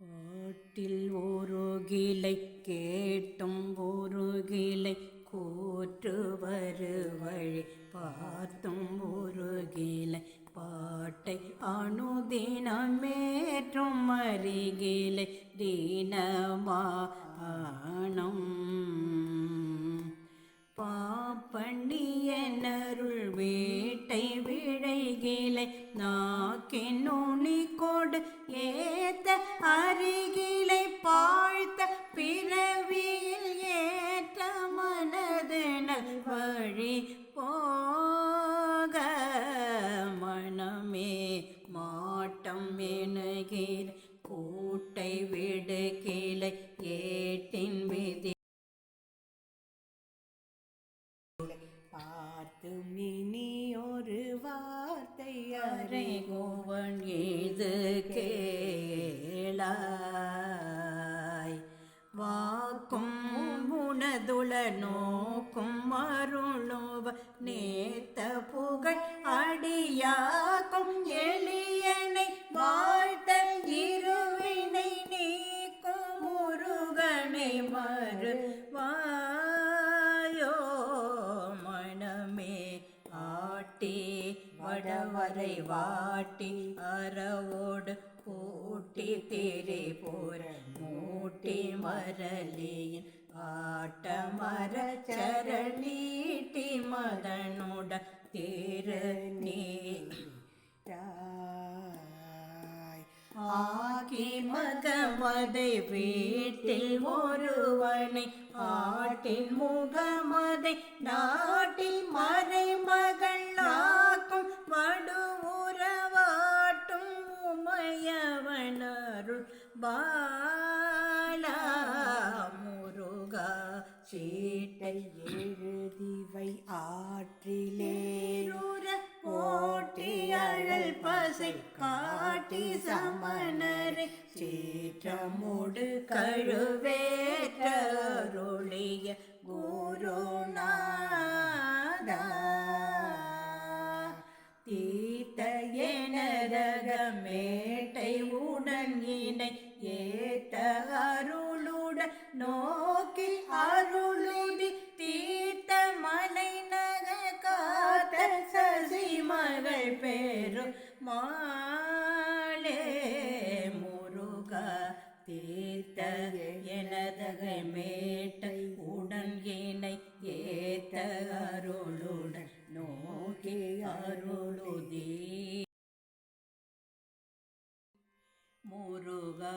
பாட்டில் ஒரு கிளை கேட்டும் ஒரு கிளை கூற்று வருவழி பார்த்தும் ஒரு கிளை பாட்டை அணுதினமேற்றும் அருகிலை தீனமானம். பாப்பண்டியனருள் வேட்டை விழைகிலை நாக்கின் ஏத்த அருகிலை பாழ்த்த பிறவியில் ஏற்ற மனதினல் வழி போக மனமே மாட்டம் எனுகிற கூட்டை விடுகிலை ஏட்டின் உனதுள நோக்கும் அருளுவ நேத்த புகழ் அடியாக்கும் எளியனை வாழ்த்த இருவினை நீக்கும் முருகனை மறுவாயோ மனமே ஆட்டி வடவரை வாட்டி அறவோடு கூட்டி திரி போர மூட்டி மரலியின் ஆட்ட சரணீட்டி மதனுட திரு நீ ஆகி மகமதை வீட்டில் ஒருவனை ஆட்டின் முகமதை நாட்டில் மறை மகள் ஆக்கும் வடுவுறவாட்டும் உமையவனருள் பா சீட்டை எழுதிவை ஆற்றிலேருர போட்டி அழல் பசை காட்டி சமணரை. சீற்றமுடு கழுவேற்றருளிய குருநாதா. தீர்த்த எனரக மேட்டை உடன் இணை ஏத்த அருளுடன் நோக்கி பேரு மாலே முருகா தீர்த்த எனதகை மேட்டை உடன் இணை ஏத்த அருளுடன் நோக்கி அருளுதி. முருகா